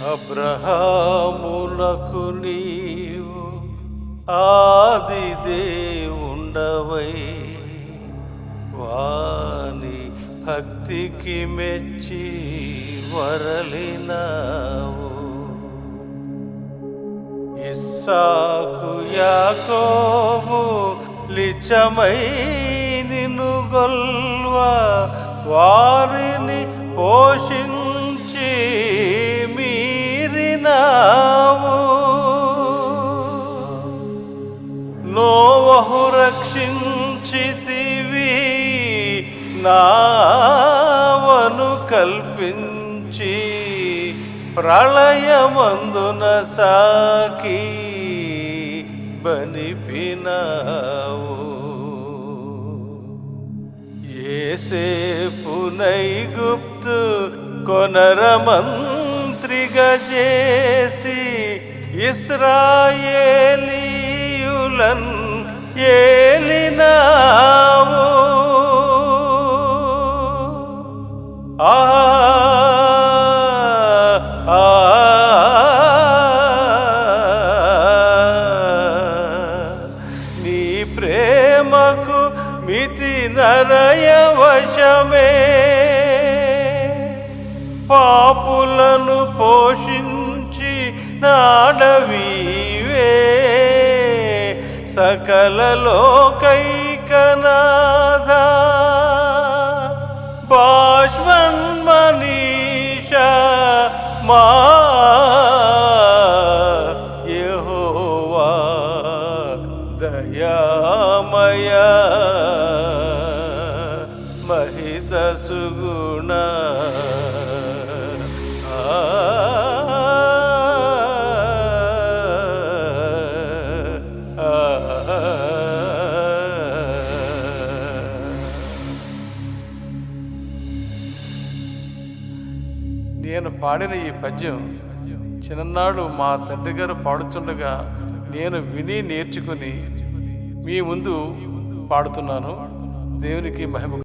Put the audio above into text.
అబ్రహాములకు నీవు ఆది దేవుండవై. వాని భక్తికి మెచ్చి వరలినావు. ఇస్సాకు యాకోబు లిచమై నిన్ను గొల్వ. వారిని పోషించి నోవహు రక్షించితివి నావను కల్పించి ప్రళయమందున సాకి బనిపినావు. ఏసేపు గుప్తు కొనరమంత్రిగా చేసి ఇస్రాయేలీయులన్ ఏలినావు. ఆ ఆ నీ ప్రేమకు మితి నరయవశమే పాపులను పోషించి నాడవి సకల లోకైకనాథ. బాష్మన్మనీష మా యెహోవా దయామయ నేను పాడిన ఈ పద్యం చిన్ననాడు మా తండ్రి గారు పాడుతుండగా నేను విని నేర్చుకుని మీ ముందు పాడుతున్నాను. దేవునికి మహిమ